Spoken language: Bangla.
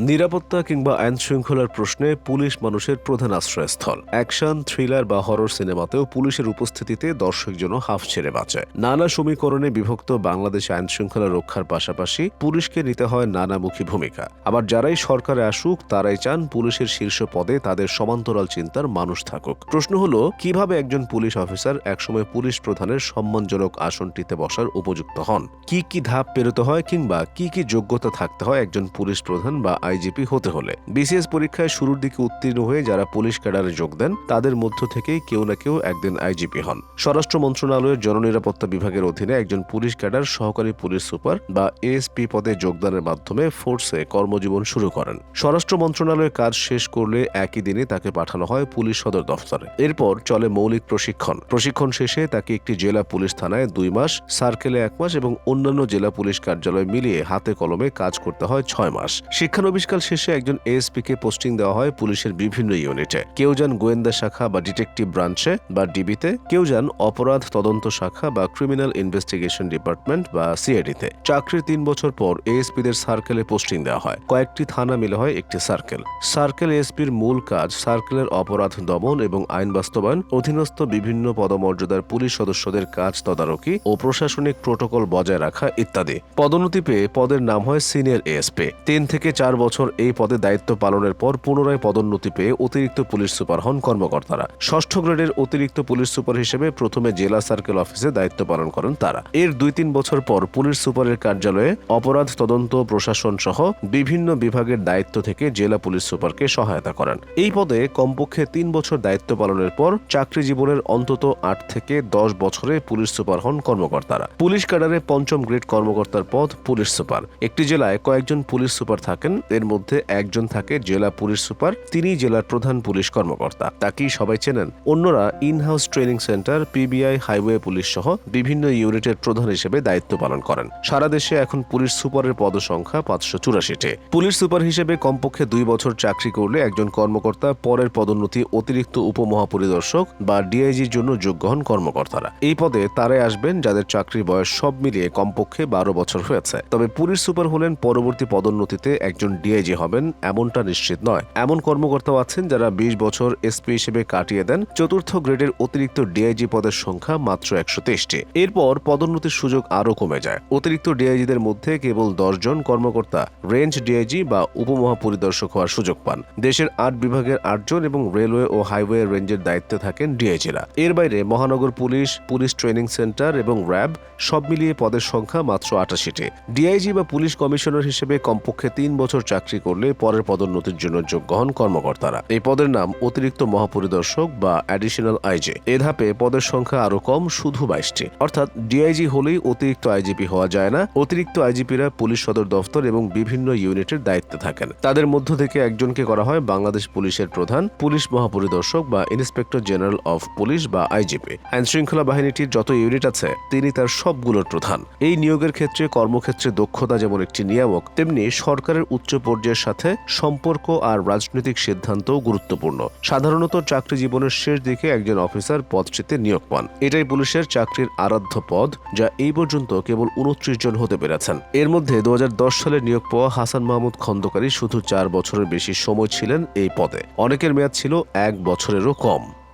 নিরাপত্তা কিংবা আইন শৃঙ্খলার প্রশ্নে পুলিশ মানুষের প্রধান আশ্রয়স্থল। অ্যাকশন, থ্রিলার বা হরর সিনেমাতেও পুলিশের উপস্থিতিতে দর্শক যেন হাফ ছেড়ে বাঁচে। নানা সমীকরণে বিভক্ত বাংলাদেশ আইন শৃঙ্খলা রক্ষার পাশাপাশি পুলিশকে নিতে হয় নানামুখী ভূমিকা। আবার যারাই সরকারে আসুক, তারাই চান পুলিশের শীর্ষ পদে তাদের সমান্তরাল চিন্তার মানুষ থাকুক। প্রশ্ন হলো, কীভাবে একজন পুলিশ অফিসার একসময় পুলিশ প্রধানের সম্মানজনক আসনটিতে বসার উপযুক্ত হন? কি কি ধাপ পেরোতে হয় কিংবা কি কি যোগ্যতা থাকতে হয় একজন পুলিশ প্রধান বা আইজিপি হতে হলে। বিসিএস পরীক্ষায় শুরুর দিকে উত্তীর্ণ হয়ে যারা পুলিশ ক্যাডারে যোগ দেন, তাদের মধ্য থেকেই কেউ না কেউ একদিন আইজিপি হন। স্বরাষ্ট্র মন্ত্রণালয়ের জননিরাপত্তা বিভাগের অধীনে একজন পুলিশ ক্যাডার, সহকারী পুলিশ সুপার বা এএসপি পদে যোগদানের মাধ্যমে ফোর্সে কর্মজীবন শুরু করেন। স্বরাষ্ট্র মন্ত্রণালয়ের কাজ শেষ করলে একই দিনে তাকে পাঠানো হয় পুলিশ সদর দফতরে। এরপর চলে মৌলিক প্রশিক্ষণ। প্রশিক্ষণ শেষে তাকে একটি জেলা পুলিশ থানায় দুই মাস, সার্কেলে এক মাস এবং অন্যান্য জেলা পুলিশ কার্যালয় মিলিয়ে হাতে কলমে কাজ করতে হয় ছয় মাস। শিক্ষানবিষ্কাল শেষে একজন এএসপি কে পোস্টিং দেওয়া হয় পুলিশের বিভিন্ন ইউনিটে। কেউ যান গোয়েন্দা শাখা বা ডিটেকটিভ ব্রাঞ্চে বা ডিবিতে, কেউ যান অপরাধ তদন্ত শাখা বা ক্রিমিনাল ইনভেস্টিগেশন ডিপার্টমেন্ট বা সিআইডিতে। চাকরির তিন বছর পর এএসপিদের সার্কেলে পোস্টিং দেওয়া হয়। কয়েকটি থানা মিলে হয় একটি সার্কেল। সার্কেল এসপির মূল কাজ সার্কেলের অপরাধ দমন এবং আইন বাস্তবায়ন, অধীনস্থ বিভিন্ন পদমর্যাদার পুলিশ সদস্যদের কাজ তদারকি ও প্রশাসনিক প্রোটোকল বজায় রাখা ইত্যাদি। পদোন্নতি পেয়ে পদের নাম হয় সিনিয়র এএসপি। তিন থেকে চার বছর এই পদে দায়িত্ব পালনের পর পুনরায় পদোন্নতি পেয়ে অতিরিক্ত পুলিশ সুপার হন কর্মকর্তারা। ষষ্ঠ গ্রেডের অতিরিক্ত পুলিশ সুপার হিসেবে প্রথমে জেলা সার্কেল অফিসে দায়িত্ব পালন করেন তারা। এর দুই তিন বছর পর পুলিশ সুপারের কার্যালয়ে অপরাধ তদন্ত, প্রশাসন সহ বিভিন্ন বিভাগের দায়িত্ব থেকে জেলা পুলিশ সুপারকে সহায়তা করেন। এই পদে কমপক্ষে তিন বছর দায়িত্ব পালনের পর চাকরি জীবনের অন্তত আট থেকে দশ বছরে পুলিশ সুপার হন কর্মকর্তারা। পুলিশ ক্যাডারে পঞ্চম গ্রেড কর্মকর্তার পদ পুলিশ সুপার। একটি জেলায় কয়েকজন পুলিশ সুপার থাকেন এর মধ্যে একজন থাকে জেলা পুলিশ সুপার তিনি জেলার প্রধান পুলিশ কর্মকর্তা। তাকেই সবাই চেনেন। অন্যরা in house training centre PBI highway police সহ বিভিন্ন ইউনিটের প্রধান হিসেবে দায়িত্ব পালন করেন। সারা দেশে এখন পুলিশ সুপারের পদসংখ্যা পাঁচশো চুরাশিটি। পুলিশ সুপার হিসেবে কমপক্ষে দুই বছর চাকরি করলে একজন কর্মকর্তা পরের পদোন্নতি অতিরিক্ত উপমহাপরিদর্শক বা ডিআইজির জন্য যোগ্য হন কর্মকর্তারা। এই পদে তারাই আসবেন যাদের চাকরির বয়স সব মিলিয়ে কমপক্ষে বারো বছর হয়েছে। তবে পুলিশ সুপার হলেন পরবর্তী পদোন্নতিতে একজন ডিআইজি হবেন, এমনটা নিশ্চিত নয়। এমন কর্মকর্তাও আছেন যারা বিশ বছর এসপি হিসেবে কাটিয়ে দেন। চতুর্থ গ্রেডের অতিরিক্ত ডিআইজি পদের সংখ্যা মাত্র একশো তেইশটি। এরপর পদোন্নতির সুযোগ আরও কমে যায়। অতিরিক্ত ডিআইজিদের মধ্যে কেবল দশজন কর্মকর্তা, রেঞ্জ ডিআইজি বা উপমহাপরিদর্শক হওয়ার সুযোগ পান। দেশের আট বিভাগের আটজন এবং রেলওয়ে ও হাইওয়ে রেঞ্জের দায়িত্বে থাকেন ডিআইজিরা। এর বাইরে মহানগর পুলিশ পুলিশ ট্রেনিং সেন্টার এবং র্যাব সব মিলিয়ে পদের সংখ্যা মাত্র আটাশিটি। ডিআইজি বা পুলিশ কমিশনার হিসেবে কমপক্ষে তিন বছর চাকরি করলে পরের পদোন্নতির জন্য যোগ্য হন কর্মকর্তারা। এই পদের নাম অতিরিক্ত মহাপরিদর্শক বা অ্যাডিশনাল আইজি এ ধাপে পদের সংখ্যা আরও কম, শুধু বাইশটি। অর্থাৎ ডিআইজি হলেই অতিরিক্ত আইজিপি হওয়া যায় না। অতিরিক্ত আইজিপিরা পুলিশ সদর দফতর এবং বিভিন্ন ইউনিটের দায়িত্বে থাকেন। তাদের মধ্য থেকে একজনকে করা হয় বাংলাদেশ পুলিশের প্রধান, পুলিশ মহাপরিদর্শক বা ইন্সপেক্টর জেনারেল অফ পুলিশ বা আইজিপি আইন শৃঙ্খলা বাহিনীটির যত ইউনিট আছে, তিনি তার সবগুলোর প্রধান। এই নিয়োগের ক্ষেত্রে কর্মক্ষেত্রে দক্ষতা যেমন একটি নিয়ামক, তেমনি সরকারের উচ্চ পর্যায়ের সাথে সম্পর্ক আর রাজনৈতিক সিদ্ধান্তও গুরুত্বপূর্ণ। সাধারণত চাকরি জীবনের শেষ দিকে একজন অফিসার পদটিতে নিয়োগ পান। এটাই পুলিশের চাকরির আরাধ্য পদ, যা এই পর্যন্ত কেবল উনত্রিশ জন হতে পেরেছেন। এর মধ্যে দুহাজার দশ সালে নিয়োগ পাওয়া হাসান মাহমুদ খন্দকারী শুধু চার বছরের বেশি সময় ছিলেন এই পদে। অনেকের মেয়াদ ছিল এক বছরেরও কম।